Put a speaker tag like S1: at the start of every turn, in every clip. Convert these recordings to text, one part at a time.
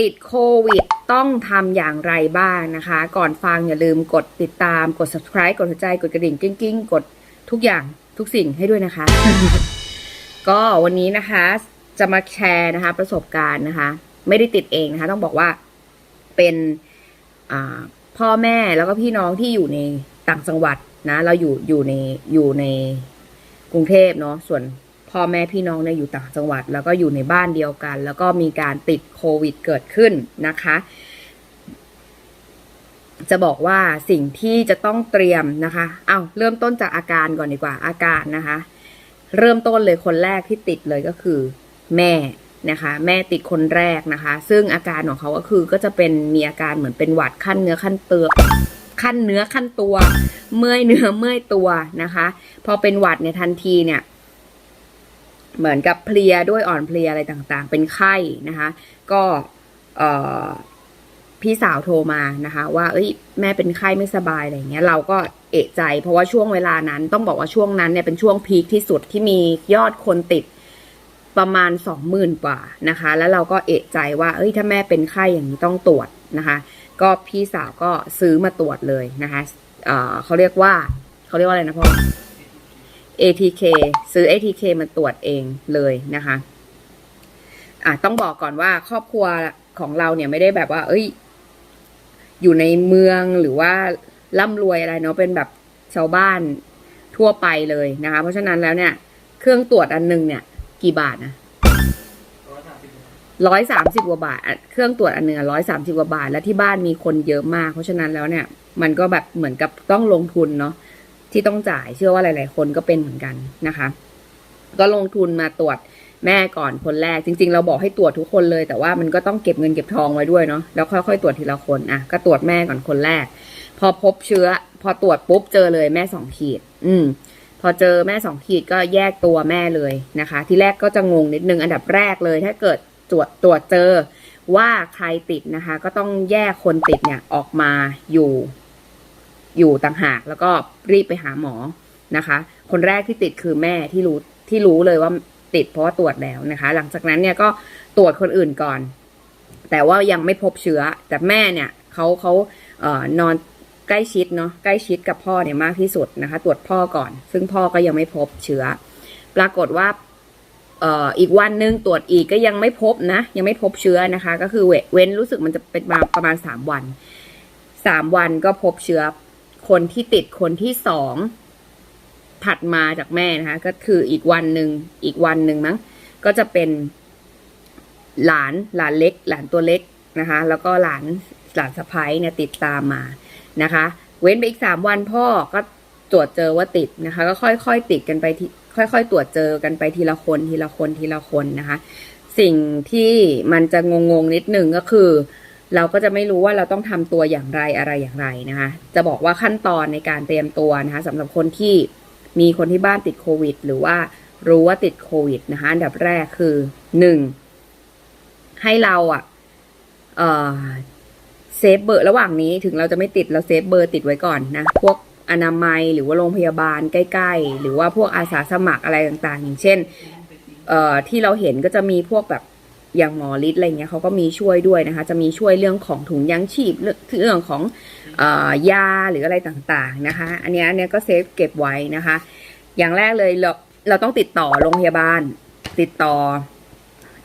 S1: ติดโควิดต้องทำอย่างไรบ้างนะคะ ก่อนฟังอย่าลืมกดติดตามกด subscribe กดหัวใจกดกระดิ่งกิ้งกิ้งกดทุกอย่างทุกสิ่งให้ด้วยนะคะ ก็วันนี้นะคะ จะมาแชร์นะคะ ประสบการณ์นะคะ ไม่ได้ติดเองนะคะ ต้องบอกว่าเป็นพ่อแม่แล้วก็พี่น้องที่อยู่ในต่างจังหวัดนะ เราอยู่อยู่ในอยู่ในกรุงเทพเนาะส่วน พ่อแม่พี่น้องเนี่ยอยู่ต่างจังหวัด แล้วก็อยู่ในบ้านเดียวกัน แล้วก็มีการติดโควิดเกิดขึ้นนะคะ จะบอกว่าสิ่งที่จะต้องเตรียมนะคะ เอาเริ่มต้นจากอาการก่อนดีกว่าอาการนะคะ เริ่มต้นเลยคนแรกที่ติดเลยก็คือ แม่นะคะ แม่ติดคนแรกนะคะ ซึ่งอาการของเขาก็คือก็จะเป็นมีอาการเหมือนเป็นหวัดขั้นเนื้อขั้นเตือขั้นเนื้อขั้นตัว เมื่อยเนื้อเมื่อยตัวนะคะ พอเป็นหวัดเนี่ยทันทีเนี่ย เหมือนกับเพลียด้วยอ่อนเพลียอะไรต่างๆ เป็นไข้นะคะ ก็พี่สาวโทรมานะคะ ว่า เอ้ย แม่เป็นไข้ไม่สบายอะไรเงี้ย เราก็เอะใจ เพราะว่าช่วงเวลานั้นต้องบอกว่าช่วงนั้นเนี่ยเป็นช่วงพีคที่สุดที่มียอดคนติดประมาณสองหมื่นกว่านะคะ แล้วเราก็เอะใจว่า เอ้ย ถ้าแม่เป็นไข้อย่างนี้ต้องตรวจนะคะ ก็พี่สาวก็ซื้อมาตรวจเลยนะคะเเขาเรียกว่าเขาเรียกว่าอะไรนะพ่อ ATK ซื้อ ATK มาตรวจเองเลยนะคะอะต้องบอกก่อนว่าครอบครัวของเราเนี่ยไม่ได้แบบว่า เอ้ย อยู่ในเมืองหรือว่าร่ำรวยอะไรเนาะเป็นแบบชาวบ้านทั่วไปเลยนะคะ เพราะฉะนั้นแล้วเนี่ย เครื่องตรวจอันหนึงเนี่ย กี่บาทนะร้อยสามสิบกว่าบาท เครื่องตรวจอันหนึ่งร้อยสามสิบกว่าบาท แล้วที่บ้านมีคนเยอะมาก เพราะฉะนั้นแล้วเนี่ย มันก็แบบเหมือนกับต้องลงทุนเนาะ ที่ต้องจ่ายเชื่อว่าหลาย ๆ คนก็เป็นเหมือนกันนะคะ ก็ลงทุนมาตรวจแม่ก่อนคนแรกจริง ๆ เราบอกให้ตรวจทุกคนเลย แต่ว่ามันก็ต้องเก็บเงินเก็บทองไว้ด้วยเนาะแล้วค่อย ๆ ตรวจทีละคนอะก็ตรวจแม่ก่อนคนแรก พอพบเชื้อ พอตรวจปุ๊บเจอเลยแม่สองขีด อืม พอเจอแม่สองขีดก็แยกตัวแม่เลยนะคะ ที่แรกก็จะงงนิดนึงอันดับแรกเลย ถ้าเกิดตรวจตรวจเจอว่าใครติดนะคะ ก็ต้องแยกคนติดเนี่ยออกมาอยู่ อยู่ต่างหากแล้วก็รีบไปหาหมอนะคะ คนแรกที่ติดคือแม่ที่รู้ที่รู้เลยว่าติดเพราะว่าตรวจแล้วนะคะ หลังจากนั้นเนี่ยก็ตรวจคนอื่นก่อน แต่ว่ายังไม่พบเชื้อ แต่แม่เนี่ยเขาเขาเออนอนใกล้ชิดเนาะใกล้ชิดกับพ่อเนี่ยมากที่สุดนะคะ ตรวจพ่อก่อน ซึ่งพ่อก็ยังไม่พบเชื้อ ปรากฏว่าเอ่ออีกวันหนึงตรวจอีกก็ยังไม่พบนะ ยังไม่พบเชื้อนะคะ ก็คือเวเว้นรู้สึกมันจะเป็นมาประมาณสามวันสามวันก็พบเชื้อ คนที่ติดคนที่สองถัดมาจากแม่นะคะ ก็คืออีกวันหนึ่งอีกวันหนึ่งมั้งก็จะเป็นหลานหลานเล็ก หลานตัวเล็กนะคะ แล้วก็หลานหลานสะพ้ายเนี่ยติดตามมานะคะ เว้นไปอีกสามวันพ่อก็ตรวจเจอว่าติดนะคะ ก็ค่อยๆติดกันไปที่ค่อย ๆ ตรวจเจอกันไปทีละคนทีละคนทีละคนนะคะ สิ่งที่มันจะงงๆนิดหนึ่งก็คือ เราก็จะไม่รู้ว่าเราต้องทำตัวอย่างไรอะไรอย่างไรนะคะ จะบอกว่าขั้นตอนในการเตรียมตัวนะคะสำหรับคนที่มีคนที่บ้านติดโควิด หรือว่ารู้ว่าติดโควิดนะคะอันดับแรกคือหนึ่งให้เราอะเอ่อเซฟเบอร์ระหว่างนี้ถึงเราจะไม่ติดเราเซฟเบอร์ติดไว้ก่อนนะ พวกอนามัยหรือว่าโรงพยาบาลใกล้ ๆ หรือว่าพวกอาสาสมัครอะไรต่างๆ อย่างเช่น เอ่อที่เราเห็นก็จะมีพวกแบบ อย่างหมอฤทธิ์อะไรเงี้ยเขาก็มีช่วยด้วยนะคะ จะมีช่วยเรื่องของถุงยางชีพเรื่องของออยาหรืออะไรต่างๆนะคะ อันนี้อันนี้ก็เซฟเก็บไว้นะคะ อย่างแรกเลยเราเราต้องติดต่อโรงพยาบาล ติดต่อ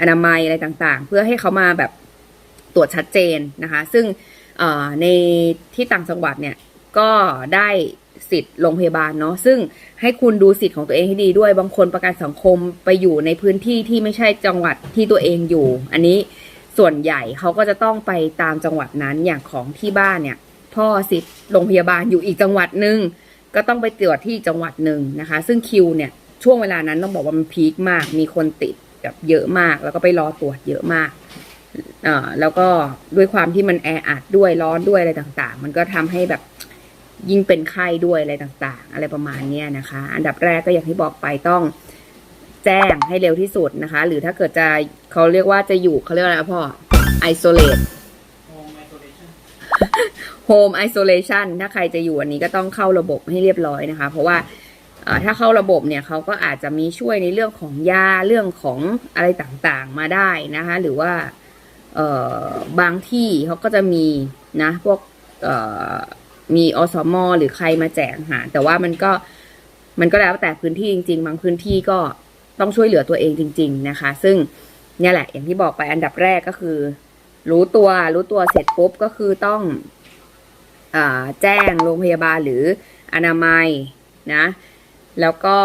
S1: อนามัยอะไรต่างๆ เพื่อให้เขามาแบบตรวจชัดเจนนะคะ ซึ่งในที่ต่างจังหวัดเนี่ยก็ได้ สิทธิ์โรงพยาบาลเนาะซึ่งให้คุณดูสิทธิ์ของตัวเองให้ดีด้วย บางคนประกันสังคมไปอยู่ในพื้นที่ที่ไม่ใช่จังหวัดที่ตัวเองอยู่ อันนี้ส่วนใหญ่เขาก็จะต้องไปตามจังหวัดนั้นอย่างของที่บ้านเนี่ย พ่อสิทธิ์โรงพยาบาลอยู่อีกจังหวัดหนึ่งก็ต้องไปตรวจที่จังหวัดหนึ่งนะคะ ซึ่งคิวเนี่ยช่วงเวลานั้นต้องบอกว่ามันพีคมาก มีคนติดแบบเยอะมาก แล้วก็ไปรอตรวจเยอะมากอ่อแล้วก็ด้วยความที่มันแออัดด้วยร้อนด้วยอะไรต่างๆ มันก็ทำให้แบบ ยิ่งเป็นไข้ด้วยอะไรต่างๆ อะไรประมาณนี้นะคะ อันดับแรกก็อย่างที่บอกไปต้องแจ้งให้เร็วที่สุดนะคะ หรือถ้าเกิดจะเขาเรียกว่าจะอยู่เขาเรียกอะไรพ่อ isolate Home Isolation ถ้าใครจะอยู่อันนี้ก็ต้องเข้าระบบให้เรียบร้อยนะคะ เพราะว่าถ้าเข้าระบบเนี่ยเขาก็อาจจะมีช่วยในเรื่องของยาเรื่องของอะไรต่างๆมาได้นะคะ หรือว่าบางที่เขาก็จะมีนะพวก มีอสมหรือใครมาแจกอาหาร แต่ว่ามันก็มันก็แล้วแต่พื้นที่จริง ๆ บางพื้นที่ก็ต้องช่วยเหลือตัวเองจริง ๆ นะคะ ซึ่งเนี่ยแหละ อย่างที่บอกไปอันดับแรกก็คือ รู้ตัวรู้ตัวเสร็จปุ๊บก็คือต้องอแจ้งโรงพยาบาลหรืออนามัยนะ แล้วก็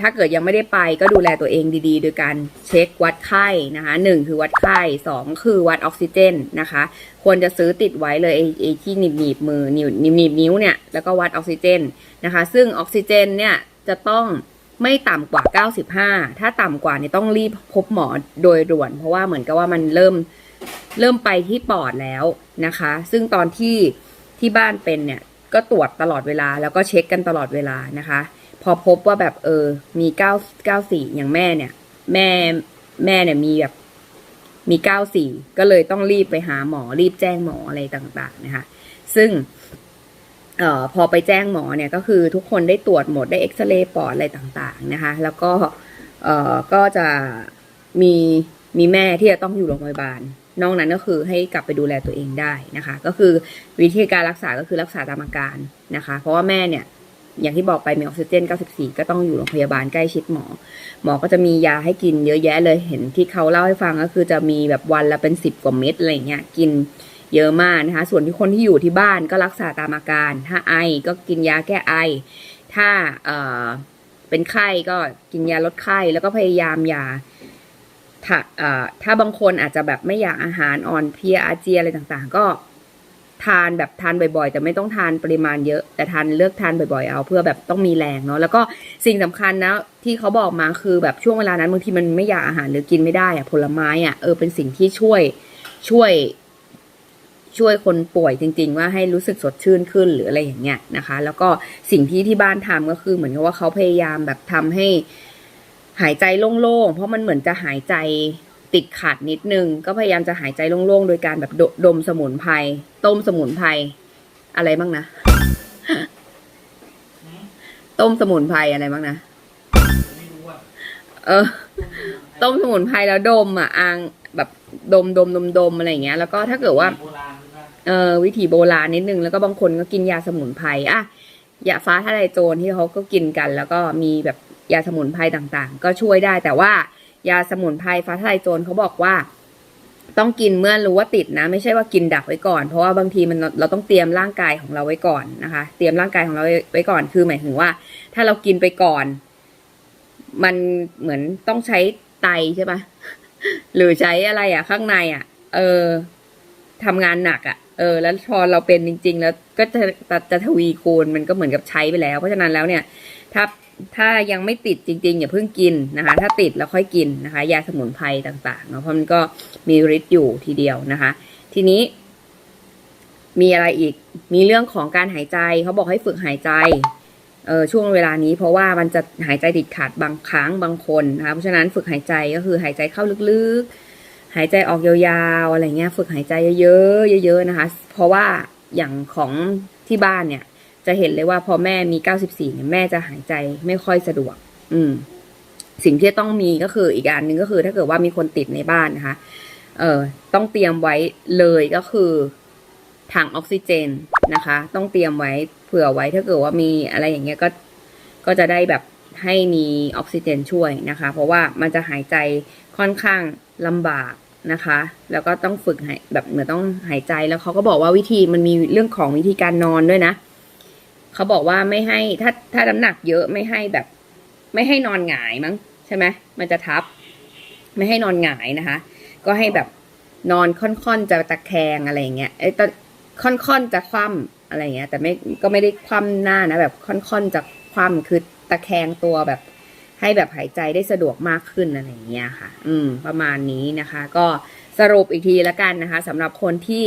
S1: ถ้าเกิดยังไม่ได้ไปก็ดูแลตัวเองดีๆ โดยการเช็ควัดไข้นะคะหนึ่งคือวัดไข้สองคือวัดออกซิเจนนะคะ ควรจะซื้อติดไว้เลยไอ้ไอที่หนีบหนีบมือหนีบหนีบหนีบนิ้วเนี่ยแล้วก็วัดออกซิเจนนะคะ ซึ่งออกซิเจนเนี่ยจะต้องไม่ต่ำกว่า 95 ถ้าต่ำกว่าเนี่ยต้องรีบพบหมอโดยด่วน เพราะว่าเหมือนกับว่ามันเริ่มเริ่มไปที่ปอดแล้วนะคะ ซึ่งตอนที่ที่บ้านเป็นเนี่ยก็ตรวจตลอดเวลาแล้วก็เช็คกันตลอดเวลานะคะ พอพบว่าแบบเออ มีเก้าเก้าสี่อย่างแม่เนี่ย แม่แม่เนี่ยมีแบบมีเก้าสี่ก็เลยต้องรีบไปหาหมอรีบแจ้งหมออะไรต่าง ๆ นะคะ ซึ่งเออพอไปแจ้งหมอเนี่ยก็คือทุกคนได้ตรวจหมดได้เอ็กซเรย์ปอดอะไรต่างๆนะคะ แล้วก็เออก็จะมีมีแม่ที่จะต้องอยู่โรงพยาบาล นอกนั้นก็คือให้กลับไปดูแลตัวเองได้นะคะ ก็คือวิธีการรักษาก็คือรักษาตามอาการนะคะ เพราะว่าแม่เนี่ย อย่างที่บอกไปมีออกซิเจน 94 ก็ต้องอยู่โรงพยาบาลใกล้ชิดหมอ หมอก็จะมียาให้กินเยอะแยะเลยเห็นที่เขาเล่าให้ฟังก็คือจะมีแบบวันละเป็น 10 กว่าเม็ดอะไรเงี้ยกินเยอะมากนะคะ ส่วนที่คนที่อยู่ที่บ้านก็รักษาตามอาการ ถ้าไอก็กินยาแก้ไอ ถ้าเอ่อเป็นไข้ก็กินยาลดไข้แล้วก็พยายามยาถ้าเอ่อถ้าบางคนอาจจะแบบไม่อยากอาหารอ่อนเพลียอาเจียอะไรต่างๆ ก็ ทานแบบทานบ่อยๆ แต่ไม่ต้องทานปริมาณเยอะ แต่ทานเลือกทานบ่อยๆ เอาเพื่อแบบต้องมีแรงเนาะแล้วก็สิ่งสำคัญนะที่เขาบอกมาคือแบบช่วงเวลานั้นบางทีมันไม่อยากอาหารหรือกินไม่ได้อะผลไม้อะเออเป็นสิ่งที่ช่วยช่วย ช่วยคนป่วยจริง ๆ ว่าให้รู้สึกสดชื่นขึ้นหรืออะไรอย่างเงี้ยนะคะ แล้วก็สิ่งที่ที่บ้านทำก็คือเหมือนกับว่าเขาพยายามแบบทำให้หายใจโล่งๆ เพราะมันเหมือนจะหายใจ ติดขัดนิดนึง ก็พยายามจะหายใจโล่งๆ โดยการแบบดดมสมุนไพรต้มสมุนไพรอะไรบ้างนะ ต้มสมุนไพรอะไรบ้างนะเออ ต้มสมุนไพรแล้วดมอะอ่างแบบดมดมดมดมอะไรอย่างเงี้ย แล้วก็ถ้าเกิดว่าเออวิถีโบราณนิดนึงแล้วก็บางคนก็กินยาสมุนไพรอะยาฟ้าทะลายโจรที่เขาก็กินกัน แล้วก็มีแบบยาสมุนไพรต่างๆ ก็ช่วยได้แต่ว่า ยาสมุนไพรฟ้าทลายโจรเขาบอกว่า ต้องกินเมื่อรู้ว่าติดนะ ไม่ใช่ว่ากินดักไว้ก่อน เพราะว่าบางทีมันเราต้องเตรียมร่างกายของเราไว้ก่อนนะคะ เตรียมร่างกายของเราไว้ก่อนคือหมายถึงว่า ถ้าเรากินไปก่อน มันเหมือนต้องใช้ไตใช่ปะหรือใช้อะไรอะข้างในอะเออทำงานหนักอะเออแล้วพอเราเป็นจริง ๆ แล้วก็จะจะจะทวีคูณมันก็เหมือนกับใช้ไปแล้ว เพราะฉะนั้นแล้วเนี่ย ถ้า ถ้ายังไม่ติดจริงๆ อย่าเพิ่งกินนะคะ ถ้าติดแล้วค่อยกินนะคะ ยาสมุนไพรต่างๆเนาะเพราะมันก็มีฤทธิ์อยู่ทีเดียวนะคะ ทีนี้ มีอะไรอีกมีเรื่องของการหายใจเขาบอกให้ฝึกหายใจเออช่วงเวลานี้เพราะว่ามันจะหายใจติดขัดบางครั้งบางคนนะคะเพราะฉะนั้นฝึกหายใจก็คือหายใจเข้าลึกๆ หายใจออกยาวๆอะไรเงี้ย ฝึกหายใจเยอะๆเยอะๆนะคะ เพราะว่าอย่างของที่บ้านเนี่ย จะเห็นเลยว่าพอแม่มี94เนี่ยแม่จะหายใจไม่ค่อยสะดวก อืม สิ่งที่ต้องมีก็คืออีกอันหนึ่งก็คือ ถ้าเกิดว่ามีคนติดในบ้านนะคะ เอ่อต้องเตรียมไว้เลยก็คือถังออกซิเจนนะคะ ต้องเตรียมไว้เผื่อไว้ถ้าเกิดว่ามีอะไรอย่างเงี้ยก็ก็จะได้แบบให้มีออกซิเจนช่วยนะคะ เพราะว่ามันจะหายใจค่อนข้างลำบากนะคะ แล้วก็ต้องฝึกหายแบบเหมือนต้องหายใจแล้วเขาก็บอกว่าวิธีมันมีเรื่องของวิธีการนอนด้วยนะ เขาบอกว่าไม่ให้ถ้าถ้าน้ำหนักเยอะไม่ให้แบบ ไม่ให้นอนหงายมั้งใช่ไหมมันจะทับ ไม่ให้นอนหงายนะคะ ก็ให้แบบนอนค่อนๆจะตะแคงอะไรเงี้ยไอ้ตะค่อนๆจะคว่ำอะไรเงี้ย แต่ไม่ก็ไม่ได้คว่ำหน้านะแบบค่อนๆจะคว่ำคือตะแคงตัวแบบ ให้แบบหายใจได้สะดวกมากขึ้นอะไรเงี้ยค่ะ อืม ประมาณนี้นะคะ ก็สรุปอีกทีละกันนะคะสำหรับคนที่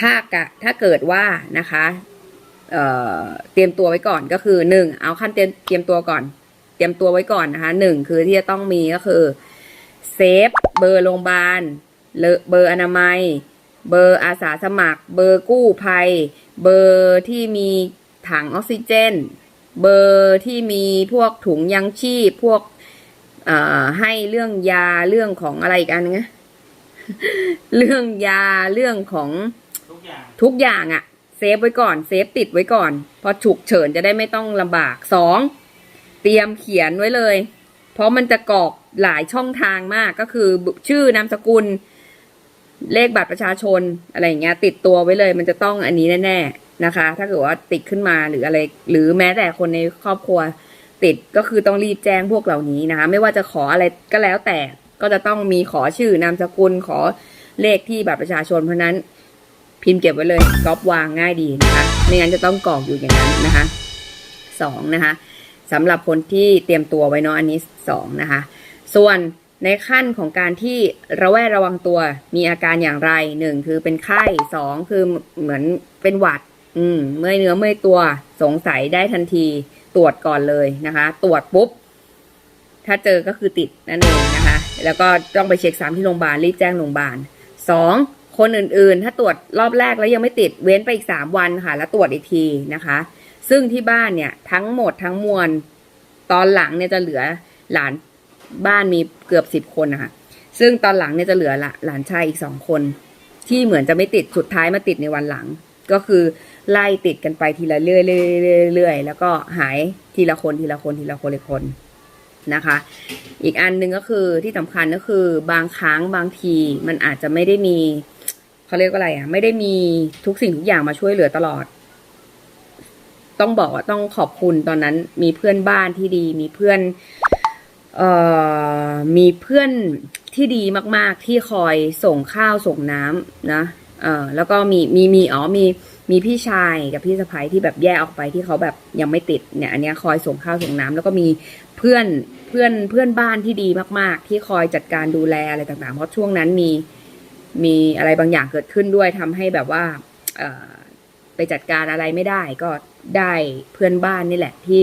S1: ถ้ากะถ้าเกิดว่านะคะเเตรียมตัวไว้ก่อนก็คือหนึ่งเอาขั้นเตรียมเตรียมตัวก่อน เตรียมตัวไว้ก่อนนะคะหนึ่งคือที่จะต้องมีก็คือเซฟเบอร์โรงพยาบาลเบอร์อนามัย เบอร์อาสาสมัคร เบอร์กู้ภัย เบอร์ที่มีถังออกซิเจน เบอร์ที่มีพวกถุงยังชีพพวกให้เรื่องยาเรื่องของอะไรกันนึงนะเรื่องยาเรื่องของ
S2: อย่าง
S1: ทุกอย่างอะเซฟไว้ก่อนเซฟติดไว้ก่อน พอฉุกเฉินจะได้ไม่ต้องลำบากสองเตรียมเขียนไว้เลย เพราะมันจะกรอกหลายช่องทางมากก็คือชื่อนามสกุล เลขบัตรประชาชนอะไรอย่างเงี้ย ติดตัวไว้เลย มันจะต้องอันนี้แน่ๆนะคะ ถ้าเกิดว่าติดขึ้นมาหรืออะไร หรือแม้แต่คนในครอบครัวติดก็คือต้องรีบแจ้งพวกเหล่านี้นะคะ ไม่ว่าจะขออะไรก็แล้วแต่ก็จะต้องมีขอชื่อนามสกุลขอเลขที่บัตรประชาชนเพราะฉะนั้น พิมพ์เก็บไว้เลยก๊อปวางง่ายดีนะคะ ไม่งั้นจะต้องกรอกอยู่อย่างนั้นนะคะสองนะคะสำหรับคนที่เตรียมตัวไว้เนาะอันนี้สองนะคะ ส่วนในขั้นของการที่ระแวดระวังตัวมีอาการอย่างไรหนึ่งคือเป็นไข้สองคือเหมือนเป็นหวัด อืมเมื่อยเนื้อเมื่อยตัวสงสัยได้ทันทีตรวจก่อนเลยนะคะ ตรวจปุ๊บ ถ้าเจอก็คือติดนั่นเองนะคะ แล้วก็ต้องไปเช็คซ้ำที่โรงพยาบาลรีบแจ้งโรงพยาบาลสอง คนอื่นๆ ถ้าตรวจรอบแรกแล้วยังไม่ติดเว้นไปอีกสามวันค่ะ แล้วตรวจอีกทีนะคะ ซึ่งที่บ้านเนี่ยทั้งหมดทั้งมวลตอนหลังเนี่ยจะเหลือหลานบ้านมีเกือบสิบคนนะคะซึ่งตอนหลังเนี่ยจะเหลือละหลานชายอีกสองคน ที่เหมือนจะไม่ติดสุดท้ายมาติดในวันหลัง ก็คือไล่ติดกันไปทีละเรื่อยๆเรื่อยๆแล้วก็หายทีละคนทีละคนทีละคนทีละคนนะคะ อีกอันหนึ่งก็คือที่สำคัญก็คือบางครั้งบางทีมันอาจจะไม่ได้มี เขาเรียกว่าอะไรอะ ไม่ได้มีทุกสิ่งทุกอย่างมาช่วยเหลือตลอด ต้องบอกว่าต้องขอบคุณตอนนั้น มีเพื่อนบ้านที่ดี มีเพื่อน เอ่อ มีเพื่อนที่ดีมาก ๆ ที่คอยส่งข้าวส่งน้ำนะ เออแล้วก็มีมีมีอ๋อมีมีพี่ชายกับพี่สะพ้ยที่แบบแยกออกไปที่เขาแบบยังไม่ติดเนี่ย อันเนี้ยคอยส่งข้าวส่งน้ำแล้วก็มีเพื่อนเพื่อนเพื่อนบ้านที่ดีมาก ๆ ที่คอยจัดการดูแลอะไรต่างๆ เพราะช่วงนั้นมี มีอะไรบางอย่างเกิดขึ้นด้วยทำให้แบบว่าไปจัดการอะไรไม่ได้ก็ได้เพื่อนบ้านนี่แหละที่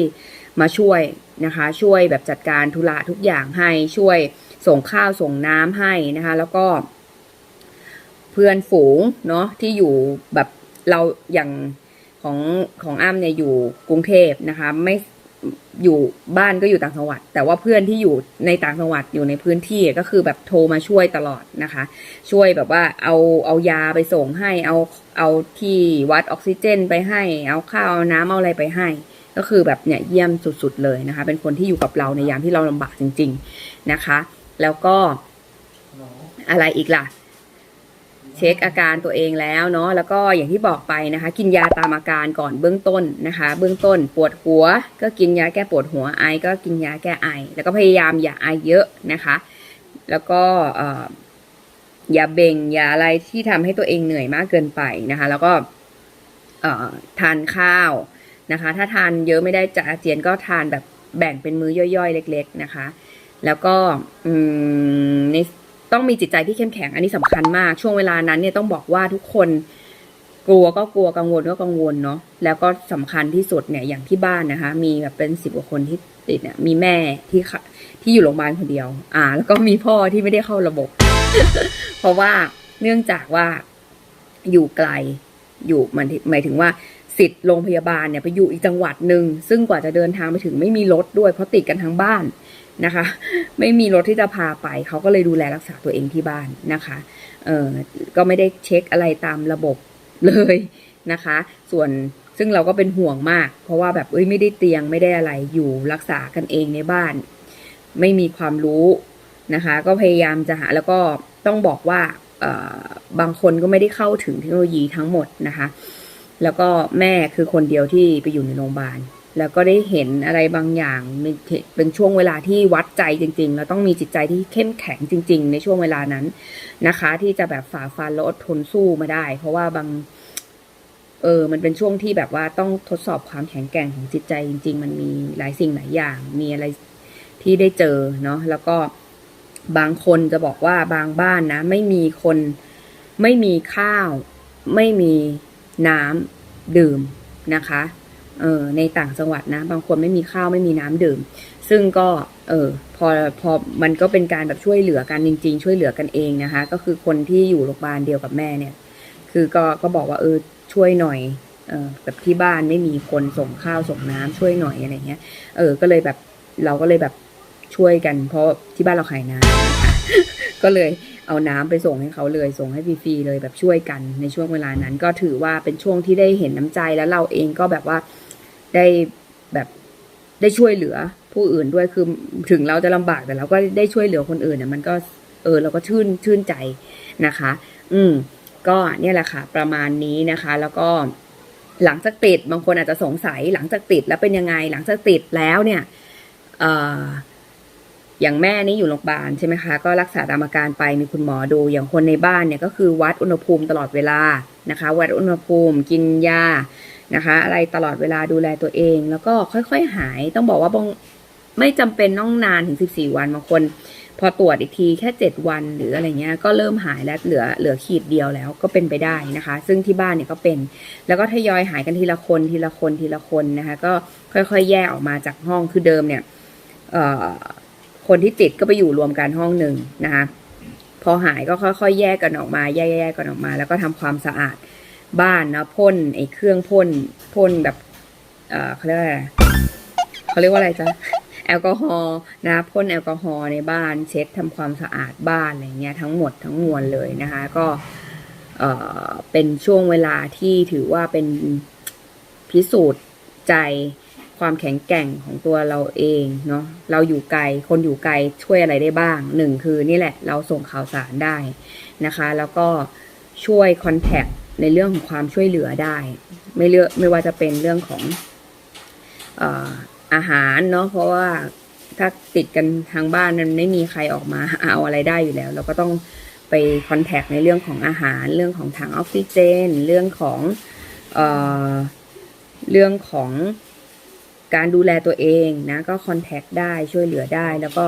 S1: มาช่วยนะคะ ช่วยแบบจัดการธุระทุกอย่างให้ช่วยส่งข้าวส่งน้ำให้นะคะ แล้วก็ เพื่อนฝูงเนาะที่อยู่แบบเราอย่างของของอ้ำเนี่ยอยู่กรุงเทพนะคะ ไม่ อยู่บ้านก็อยู่ต่างจังหวัด แต่ว่าเพื่อนที่อยู่ในต่างจังหวัดอยู่ในพื้นที่ก็คือแบบโทรมาช่วยตลอดนะคะ ช่วยแบบว่าเอาเอายาไปส่งให้เอาเอาที่วัดออกซิเจนไปให้ เอาข้าวเอาน้ำเอาอะไรไปให้ ก็คือแบบเนี่ยเยี่ยมสุด ๆ เลยนะคะ เป็นคนที่อยู่กับเราในยามที่เราลำบากจริง ๆนะคะ แล้วก็อะไรอีกล่ะ ช็คอาการตัวเองแล้วเนาะแล้วก็อย่างที่บอกไปนะคะ กินยาตามอาการก่อนเบื้องต้นนะคะ เบื้องต้นปวดหัว ก็กินยาแก้ปวดหัวไอ ก็กินยาแก้ไอ แล้วก็พยายามอย่าไอเยอะนะคะ แล้วก็ออย่าเบ่งอย่าอะไรที่ทำให้ตัวเองเหนื่อยมากเกินไปนะคะ แล้วก็ทานข้าวนะคะ ถ้าทานเยอะไม่ได้จะอาเจียนก็ทานแบบแบ่งเป็นมื้อย่อยๆ เล็ก ๆ นะคะ แล้วก็ใน ต้องมีจิตใจที่เข้มแข็งอันนี้สำคัญมาก ช่วงเวลานั้นเนี่ยต้องบอกว่าทุกคนกลัวก็กลัวกังวลก็กังวลเนาะแล้วก็สำคัญที่สุดเนี่ยอย่างที่บ้านนะคะ มีแบบเป็นสิบกว่าคนที่ติดเนี่ยมีแม่ที่ที่อยู่โรงพยาบาลคนเดียว อ่า แล้วก็มีพ่อที่ไม่ได้เข้าระบบ เพราะว่าเนื่องจากว่าอยู่ไกลอยู่มันหมายถึงว่าสิทธิ์โรงพยาบาลเนี่ยไปอยู่อีกจังหวัดหนึ่งซึ่งกว่าจะเดินทางไปถึงไม่มีรถด้วยเพราะติดกันทั้งบ้าน นะคะ ไม่มีรถที่จะพาไป เขาก็เลยดูแลรักษาตัวเองที่บ้านนะคะเออก็ไม่ได้เช็คอะไรตามระบบเลยนะคะ ส่วนซึ่งเราก็เป็นห่วงมาก เพราะว่าแบบเอ้ยไม่ได้เตียงไม่ได้อะไรอยู่รักษากันเองในบ้าน ไม่มีความรู้นะคะ ก็พยายามจะหาแล้วก็ต้องบอกว่าบางคนก็ไม่ได้เข้าถึงเทคโนโลยีทั้งหมดนะคะ แล้วก็แม่คือคนเดียวที่ไปอยู่ในโรงพยาบาล แล้วก็ได้เห็นอะไรบางอย่างเป็นช่วงเวลาที่วัดใจจริงๆแล้วต้องมีจิตใจที่เข้มแข็งจริง ๆ ในช่วงเวลานั้นนะคะ ที่จะแบบฝ่าฟันแล้วอดทนสู้มาได้ เพราะว่าบางเออ มันเป็นช่วงที่แบบว่าต้องทดสอบความแข็งแกร่งของจิตใจจริง ๆ มันมีหลายสิ่งหลายอย่าง มีอะไรที่ได้เจอเนาะแล้วก็บางคนจะบอกว่าบางบ้านนะ ไม่มีคนไม่มีข้าว ไม่มีน้ำดื่มนะคะ เออในต่างจังหวัดนะ บางคนไม่มีข้าวไม่มีน้ำดื่ม ซึ่งก็เออพอพอมันก็เป็นการแบบช่วยเหลือกันจริง ๆ ช่วยเหลือกันเองนะคะ ก็คือคนที่อยู่โรงพยาบาลเดียวกับแม่เนี่ย คือก็ก็บอกว่าเออช่วยหน่อยเออแบบที่บ้านไม่มีคนส่งข้าวส่งน้ำช่วยหน่อยอะไรเงี้ยเออก็เลยแบบเราก็เลยแบบช่วยกัน เพราะที่บ้านเราขายน้ำก็เลยเอาน้ำไปส่งให้เขาเลยส่งให้ฟรีๆเลยแบบช่วยกันในช่วงเวลานั้น ก็ถือว่าเป็นช่วงที่ได้เห็นน้ำใจแล้วเราเองก็แบบว่า ได้แบบได้ช่วยเหลือผู้อื่นด้วยคือถึงเราจะลำบากแต่เราก็ได้ช่วยเหลือคนอื่นเนี่ยมันก็เออเราก็ชื่นชื่นใจนะคะ อืม ก็เนี่ยแหละค่ะ ประมาณนี้นะคะ แล้วก็หลังจากติดบางคนอาจจะสงสัยหลังจากติดแล้วเป็นยังไง หลังจากติดแล้วเนี่ยเอ่ออย่างแม่นี่อยู่โรงพยาบาลใช่ไหมคะ ก็รักษาตามอาการไปมีคุณหมอดู อย่างคนในบ้านเนี่ยก็คือวัดอุณหภูมิตลอดเวลานะคะ วัดอุณหภูมิกินยา นะคะ อะไรตลอดเวลาดูแลตัวเอง แล้วก็ค่อยๆหาย ต้องบอกว่าบางไม่จำเป็นต้องนานถึง 14 วันบางคน พอตรวจอีกทีแค่ 7 วันหรืออะไรเงี้ยก็เริ่มหายแล้วเหลือเหลือขีดเดียวแล้วก็เป็นไปได้นะคะ ซึ่งที่บ้านเนี่ยก็เป็น แล้วก็ทยอยหายกันทีละคนทีละคนทีละคนนะคะ ก็ค่อยๆ แยกออกมาจากห้องคือเดิมเนี่ยเอ่อคนที่ติดก็ไปอยู่รวมกันห้องหนึ่งนะคะพอหายก็ค่อยๆ แยกกันออกมาแยกๆกันออกมา แล้วก็ทำความสะอาด บ้านนะพ่นไอ้เครื่องพ่นพ่นแบบเออเขาเรียกว่าอะไรเขาเรียกว่าอะไรจ๊ะแอลกอฮอล์นะพ่นแอลกอฮอล์ในบ้านเช็ดทำความสะอาดบ้านอะไรเงี้ยทั้งหมดทั้งมวลเลยนะคะ ก็เออเป็นช่วงเวลาที่ถือว่าเป็นพิสูจน์ใจความแข็งแกร่งของตัวเราเองเนาะเราอยู่ไกลคนอยู่ไกลช่วยอะไรได้บ้างหนึ่งคือนี่แหละ เราส่งข่าวสารได้นะคะ แล้วก็ช่วยคอนแทค ในเรื่องของความช่วยเหลือได้ ไม่เลือกไม่ว่าจะเป็นเรื่องของเอ่ออาหารเนาะเพราะว่าถ้าติดกันทางบ้านมันไม่มีใครออกมาเอาอะไรได้อยู่แล้ว เราก็ต้องไปคอนแทคในเรื่องของอาหาร เรื่องของถังออกซิเจน เรื่องของเอ่อเรื่องของการดูแลตัวเองนะก็คอนแทคได้ช่วยเหลือได้แล้วก็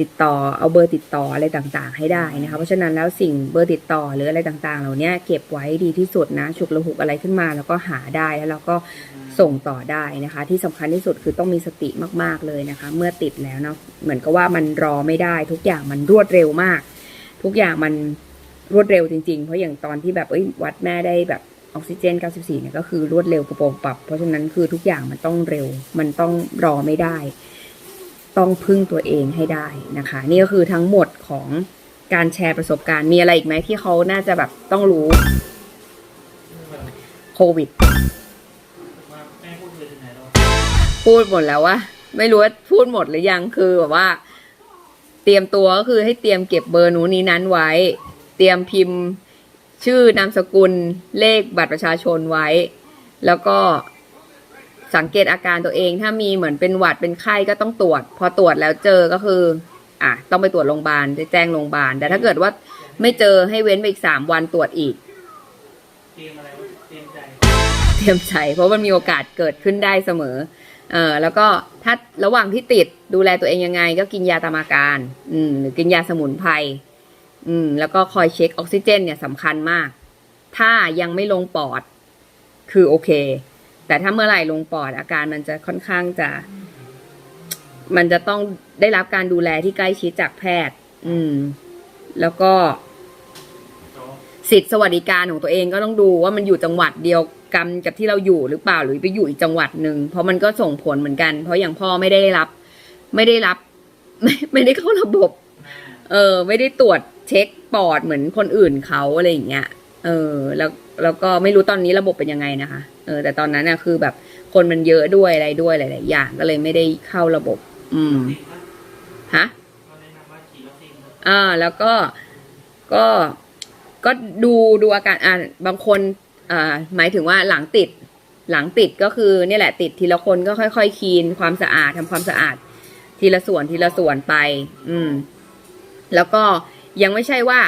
S1: ติดต่อเอาเบอร์ติดต่ออะไรต่างๆ ให้ได้นะคะ เพราะฉะนั้นแล้วสิ่งเบอร์ติดต่อหรืออะไรต่างๆ เหล่านี้เก็บไว้ดีที่สุดนะฉุกระหุกอะไรขึ้นมา แล้วก็หาได้แล้วเราก็ส่งต่อได้นะคะ ที่สำคัญที่สุดคือต้องมีสติมากๆเลยนะคะ เมื่อติดแล้วเนาะเหมือนกับว่ามันรอไม่ได้ ทุกอย่างมันรวดเร็วมาก ทุกอย่างมันรวดเร็วจริงๆ เพราะอย่างตอนที่แบบเอ้ยวัดแม่ได้แบบออกซิเจน 94 เนี่ยก็คือรวดเร็วกระโปรงปรับ เพราะฉะนั้นคือทุกอย่างมันต้องเร็ว มันต้องรอไม่ได้ ต้องพึ่งตัวเองให้ได้นะคะ นี่ก็คือทั้งหมดของการแชร์ประสบการณ์มีอะไรอีกไหมที่เขาน่าจะแบบต้องรู้โควิด
S2: พูดหนแล้ว
S1: พูดหมดแล้วว่าไม่รู้ว่าพูดหมดหรือยังคือแบบว่า เตรียมตัวก็คือให้เตรียมเก็บเบอร์นู้นนี้นั้นไว้ เตรียมพิมพ์ชื่อนามสกุลเลขบัตรประชาชนไว้ แล้วก็ สังเกตอาการตัวเอง ถ้ามีเหมือนเป็นหวัดเป็นไข้ก็ต้องตรวจ พอตรวจแล้วเจอก็คือ อะต้องไปตรวจโรงพยาบาลจะแจ้งโรงพยาบาล แต่ถ้าเกิดว่าไม่เจอให้เว้นไปอีกสามวันตรวจอีก
S2: เตรียมอะไรวะเตรียมใจ
S1: เตรียมใจ เพราะมันมีโอกาสเกิดขึ้นได้เสมอ เออแล้วก็ถ้าระหว่างที่ติดดูแลตัวเองยังไง ก็กินยาตามอาการ อืม หรือกินยาสมุนไพร อืม แล้วก็คอยเช็คออกซิเจน เนี่ยสำคัญมาก ถ้ายังไม่ลงปอด คือโอเค แต่ถ้าเมื่อไหร่ลงปอดอาการมันจะค่อนข้างจะ มันจะต้องได้รับการดูแลที่ใกล้ชิดจากแพทย์ อืม แล้วก็ สิทธิสวัสดิการของตัวเองก็ต้องดูว่ามันอยู่จังหวัดเดียวกันกับที่เราอยู่หรือเปล่าหรือไปอยู่อีกจังหวัดหนึ่งเพราะมันก็ส่งผลเหมือนกัน เพราะอย่างพ่อไม่ได้รับ ไม่ได้รับ ไม่ไม่ได้เข้าระบบ เออ ไม่ได้ตรวจเช็คปอดเหมือนคนอื่นเขาอะไรอย่างเงี้ยเออ แล้วแล้วก็ไม่รู้ตอนนี้ระบบเป็นยังไงนะคะ เออแต่ตอนนั้นน่ะคือแบบคนมันเยอะด้วยอะไรด้วยหลาย ๆ อย่างก็เลยไม่ได้เข้าระบบ อืมฮะ
S2: อ่า
S1: แล้วก็ก็ก็ดูดูอาการอ่าบางคนอ่าหมายถึงว่าหลังติด หลังติดก็คือเนี่ยแหละติดทีละคนก็ค่อย ๆคคีนความสะอาดทำความสะอาด ทีละส่วนทีละส่วนไป อืม แล้วก็ยังไม่ใช่ว่า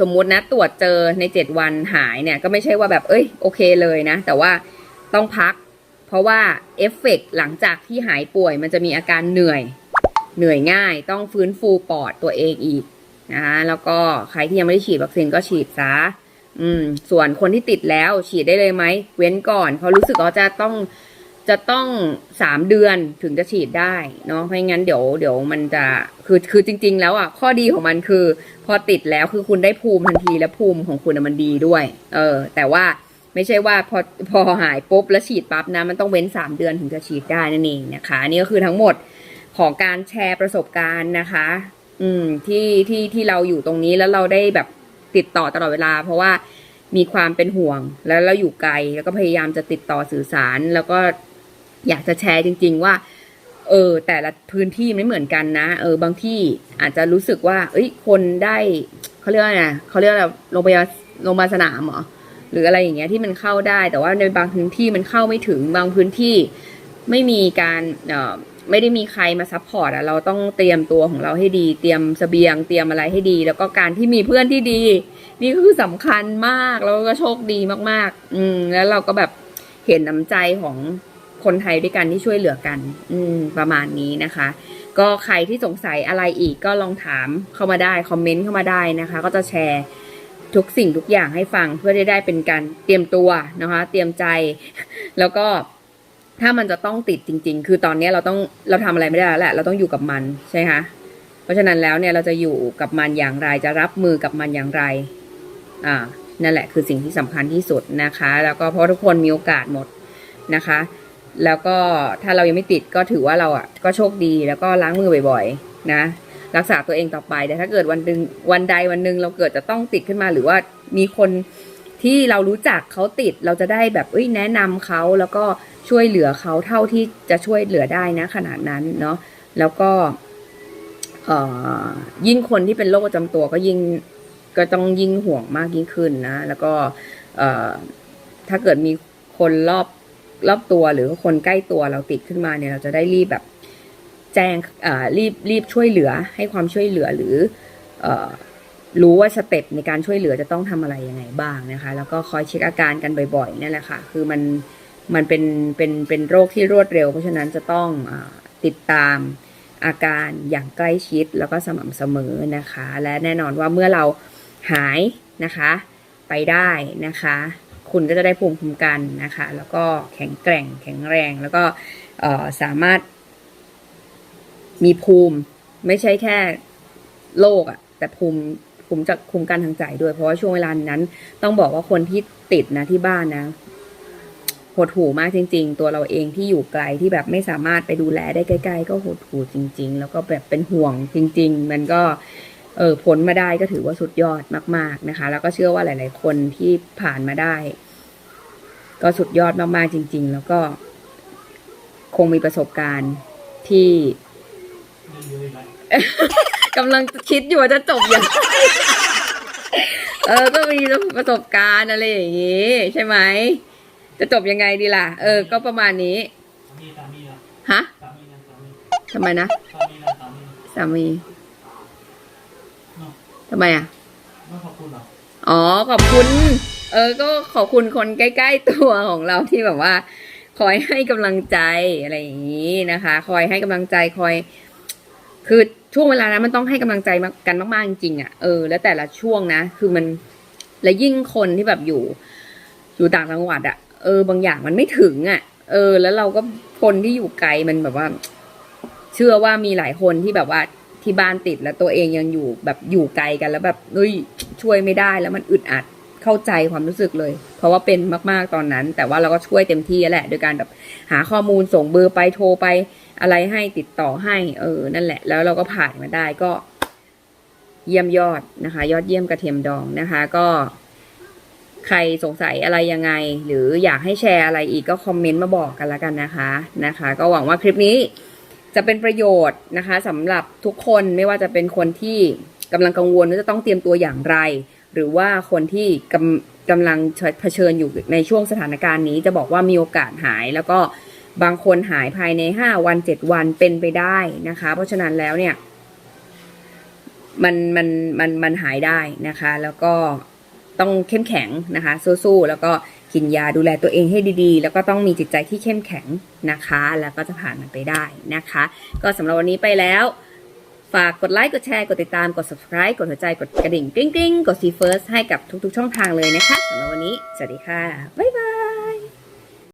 S1: สมมุตินะตรวจเจอในเจ็ดวันหายเนี่ย ก็ไม่ใช่ว่าแบบเอ้ยโอเคเลยนะ แต่ว่า ต้องพัก เพราะว่าเอฟเฟกต์หลังจากที่หายป่วยมันจะมีอาการเหนื่อย เหนื่อยง่ายต้องฟื้นฟูปอดตัวเองอีกนะคะแล้วก็ใครที่ยังไม่ได้ฉีดวัคซีนก็ฉีดซะอืม ส่วนคนที่ติดแล้วฉีดได้เลยไหม เว้นก่อน เพราะรู้สึกว่าจะต้องจะต้องสามเดือนถึงจะฉีดได้เนาะไม่งั้นเดี๋ยวเดี๋ยวมันจะคือคือจริง ๆ แล้วอะข้อดีของมันคือ พอติดแล้วคือคุณได้ภูมิทันทีและภูมิของคุณมันดีด้วย เออ แต่ว่า ไม่ใช่ว่าพอพอหายปุ๊บแล้วฉีดปั๊บนะ มันต้องเว้นสามเดือนถึงจะฉีดได้นั่นเองนะคะนี่ก็คือทั้งหมดของการแชร์ประสบการณ์นะคะ อืมที่ที่ที่เราอยู่ตรงนี้แล้วเราได้แบบติดต่อตลอดเวลา เพราะว่ามีความเป็นห่วงแล้วเราอยู่ไกลแล้วก็พยายามจะติดต่อสื่อสาร แล้วก็อยากจะแชร์จริง ๆ ว่า เออ แต่ละพื้นที่ไม่เหมือนกันนะ เออบางที่อาจจะรู้สึกว่า เอ้ย คนได้เขาเรียกว่าไงเขาเรียกอะไรโรงพยาบาลโรงพยาบาลสนามเหรอ หรืออะไรอย่างเงี้ยที่มันเข้าได้ แต่ว่าในบางพื้นที่มันเข้าไม่ถึงบางพื้นที่ไม่มีการเอ่อไม่ได้มีใครมาซัพพอร์ตอะเราต้องเตรียมตัวของเราให้ดี เตรียมเสบียง เตรียมอะไรให้ดี แล้วก็การที่มีเพื่อนที่ดี นี่ก็คือสำคัญมากแล้วก็โชคดีมาก ๆ อืมแล้วเราก็แบบเห็นน้ำใจของคนไทยด้วยกันที่ช่วยเหลือกัน อืม ประมาณนี้นะคะ ก็ใครที่สงสัยอะไรอีกก็ลองถามเข้ามาได้ คอมเมนต์เข้ามาได้นะคะ ก็จะแชร์ ทุกสิ่งทุกอย่างให้ฟังเพื่อได้ได้เป็นการเตรียมตัวนะคะ เตรียมใจ แล้วก็ถ้ามันจะต้องติดจริง ๆ คือตอนนี้เราต้องเราทำอะไรไม่ได้แล้วแหละ เราต้องอยู่กับมันใช่ไหมคะเพราะฉะนั้นแล้วเนี่ยเราจะอยู่กับมันอย่างไรจะรับมือกับมันอย่างไร อ่า นั่นแหละคือสิ่งที่สำคัญที่สุดนะคะ แล้วก็เพราะทุกคนมีโอกาสหมดนะคะ แล้วก็ถ้าเรายังไม่ติดก็ถือว่าเราอะก็โชคดีแล้วก็ล้างมือบ่อย ๆ นะ รักษาตัวเองต่อไป แต่ถ้าเกิดวันหนึ่งวันใดวันหนึ่งเราเกิดจะต้องติดขึ้นมา หรือว่ามีคนที่เรารู้จักเขาติดเราจะได้แบบเอ้ยแนะนำเขาแล้วก็ช่วยเหลือเขาเท่าที่จะช่วยเหลือได้นะขนาดนั้นเนาะแล้วก็ยิ่งคนที่เป็นโรคประจำตัวก็ยิ่งก็ต้องยิ่งห่วงมากยิ่งขึ้นนะ แล้วก็ถ้าเกิดมีคนรอบรอบตัวหรือคนใกล้ตัวเราติดขึ้นมาเนี่ย เราจะได้รีบแบบ แจ้งรีบรีบช่วยเหลือให้ความช่วยเหลือหรืออรู้ว่าสเต็ปในการช่วยเหลือจะต้องทำอะไรยังไงบ้างนะคะ แล้วก็คอยเช็คอาการกันบ่อยๆนั่นแหละค่ะ คือมันมันเป็นเป็นเป็นโรคที่รวดเร็ว เพราะฉะนั้นจะต้องอติดตามอาการอย่างใกล้ชิดแล้วก็สม่ำเสมอนะคะ และแน่นอนว่าเมื่อเราหายนะคะ ไปได้นะคะ คุณก็จะได้ภูมิคุ้มกันนะคะ แล้วก็แข็งแกร่งแข็งแรงแล้วก็สามารถ มีภูมิไม่ใช่แค่โรคอะแต่ภูมิภูมิจากภูมิกันทางใจด้วย เพราะว่าช่วงเวลานั้น ต้องบอกว่าคนที่ติดนะที่บ้านนะหดหูมากจริง ๆ ตัวเราเองที่อยู่ไกลที่แบบไม่สามารถไปดูแลได้ใกล้ ๆ ก็หดหูจริง ๆ แล้วก็แบบเป็นห่วงจริง ๆ มันก็เออผลมาได้ก็ถือว่าสุดยอดมาก ๆนะคะ แล้วก็เชื่อว่าหลาย ๆ คนที่ผ่านมาได้ ก็สุดยอดมากๆจริง ๆ แล้วก็คงมีประสบการณ์ที่
S2: ไม่เยอะเลย
S1: กำลังคิดอยู่ว่าจะจบยังไงเออ ก็มีประสบการณ์อะไรอย่างงี้ใช่ไหม จะจบยังไงดีล่ะ เออ ก็ประมาณนี้
S2: สามีสามีนะ
S1: ฮะ
S2: สามีนะสามี
S1: ทำไมนะ
S2: สามีสามี
S1: ทำไมอะ
S2: ไม่ขอบคุณเหรอ
S1: อ๋อ ขอบคุณ เออ ก็ขอบคุณคนใกล้ ๆ ตัวของเราที่แบบว่า คอยให้กำลังใจอะไรอย่างนี้นะคะ คอยให้กำลังใจคอย คือ ช่วงเวลานั้นมันต้องให้กำลังใจกันมากๆจริงๆอะเออแล้วแต่ละช่วงนะ คือมันและยิ่งคนที่แบบอยู่ อยู่ต่างจังหวัดอะเออบางอย่างมันไม่ถึงอะ เออ แล้วเราก็คนที่อยู่ไกลมันแบบว่า เชื่อว่ามีหลายคนที่แบบว่าที่บ้านติดแล้วตัวเองยังอยู่แบบอยู่ไกลกันแล้วแบบเฮ้ยช่วยไม่ได้แล้วมันอึดอัดเข้าใจความรู้สึกเลย เพราะว่าเป็นมากๆตอนนั้น แต่ว่าเราก็ช่วยเต็มที่แหละ โดยการแบบหาข้อมูลส่งเบอร์ไปโทรไป อะไรให้ติดต่อให้เออนั่นแหละ แล้วเราก็ผ่านมาได้ก็เยี่ยมยอดนะคะ ยอดเยี่ยมกระเทียมดองนะคะ ก็ใครสงสัยอะไรยังไง หรืออยากให้แชร์อะไรอีกก็คอมเมนต์มาบอกกันละกันนะคะนะคะ ก็หวังว่าคลิปนี้จะเป็นประโยชน์นะคะสำหรับทุกคนไม่ว่าจะเป็นคนที่กำลังกังวลว่าจะต้องเตรียมตัวอย่างไร หรือว่าคนที่กำกำลังเผชิญอยู่ในช่วงสถานการณ์นี้ จะบอกว่ามีโอกาสหายแล้วก็ บางคนหายภายใน 5 วัน 7 วันเป็นไปได้นะคะ เพราะฉะนั้นแล้วเนี่ยมันมันมันมันหายได้นะคะ แล้วก็ต้องเข้มแข็งนะคะสู้ๆแล้วก็กินยาดูแลตัวเองให้ดีๆ แล้วก็ต้องมีจิตใจที่เข้มแข็งนะคะ แล้วก็จะผ่านมันไปได้นะคะ ก็สำหรับวันนี้ไปแล้ว ฝากกดไลค์กดแชร์กดติดตามกด subscribe กดหัวใจกดกระดิ่งกริ๊งกริ๊งกด see first ให้กับทุกๆ ช่องทางเลยนะคะสำหรับวันนี้ สวัสดีค่ะ บ๊ายบาย